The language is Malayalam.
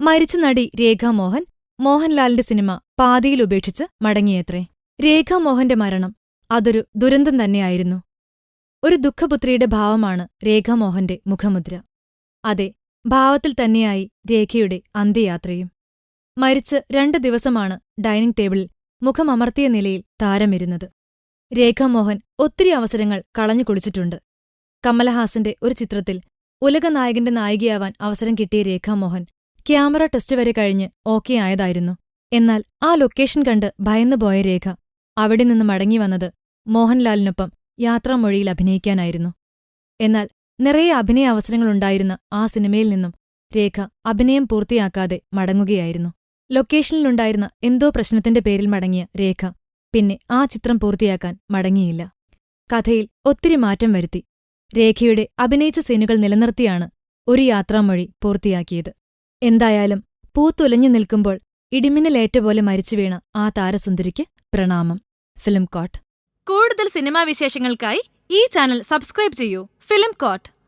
മരിച്ച നടി രേഖാമോഹൻ മോഹൻലാലിന്റെ സിനിമ പാതിയിൽ ഉപേക്ഷിച്ച് മടങ്ങിയത്രേ. രേഖാമോഹന്റെ മരണം അതൊരു ദുരന്തം തന്നെയായിരുന്നു. ഒരു ദുഃഖപുത്രിയുടെ ഭാവമാണ് രേഖാമോഹന്റെ മുഖമുദ്ര. അതെ ഭാവത്തിൽ തന്നെയായി രേഖയുടെ അന്ത്യയാത്രയും. മരിച്ച് രണ്ട് ദിവസമാണ് ഡൈനിങ് ടേബിളിൽ മുഖമമർത്തിയ നിലയിൽ താരമിരുന്നത്. രേഖാമോഹൻ ഒത്തിരി അവസരങ്ങൾ കളഞ്ഞു കുടിച്ചിട്ടുണ്ട് കമലഹാസന്റെ ഒരു ചിത്രത്തിൽ ഉലകനായകന്റെ നായികയാവാൻ അവസരം കിട്ടിയ രേഖാമോഹൻ ക്യാമറ ടെസ്റ്റ് വരെ കഴിഞ്ഞ് ഓക്കെ ആയതായിരുന്നു. എന്നാൽ ആ ലൊക്കേഷൻ കണ്ട് ഭയന്നുപോയ രേഖ അവിടെ നിന്ന് മടങ്ങി വന്നത് മോഹൻലാലിനൊപ്പം യാത്രാമൊഴിയിൽ അഭിനയിക്കാനായിരുന്നു. എന്നാൽ നിറയെ അഭിനയ അവസരങ്ങളുണ്ടായിരുന്ന ആ സിനിമയിൽ നിന്നും രേഖ അഭിനയം പൂർത്തിയാക്കാതെ മടങ്ങുകയായിരുന്നു. ലൊക്കേഷനിലുണ്ടായിരുന്ന എന്തോ പ്രശ്നത്തിന്റെ പേരിൽ മടങ്ങിയ രേഖ പിന്നെ ആ ചിത്രം പൂർത്തിയാക്കാൻ മടങ്ങിയില്ല. കഥയിൽ ഒത്തിരി മാറ്റം വരുത്തി. രേഖയുടെ അഭിനയിച്ച സീനുകൾ നിലനിർത്തിയാണ് ഒരു യാത്രാമൊഴി പൂർത്തിയാക്കിയത്. എന്തായാലും പൂത്തുലഞ്ഞു നിൽക്കുമ്പോൾ ഇടിമിന്നലേറ്റ പോലെ മരിച്ചു വീണ ആ താരസുന്ദരിക്ക് പ്രണാമം. ഫിലിം കോട്ട്. കൂടുതൽ സിനിമാ വിശേഷങ്ങൾക്കായി ഈ ചാനൽ സബ്സ്ക്രൈബ് ചെയ്യൂ. Film coat.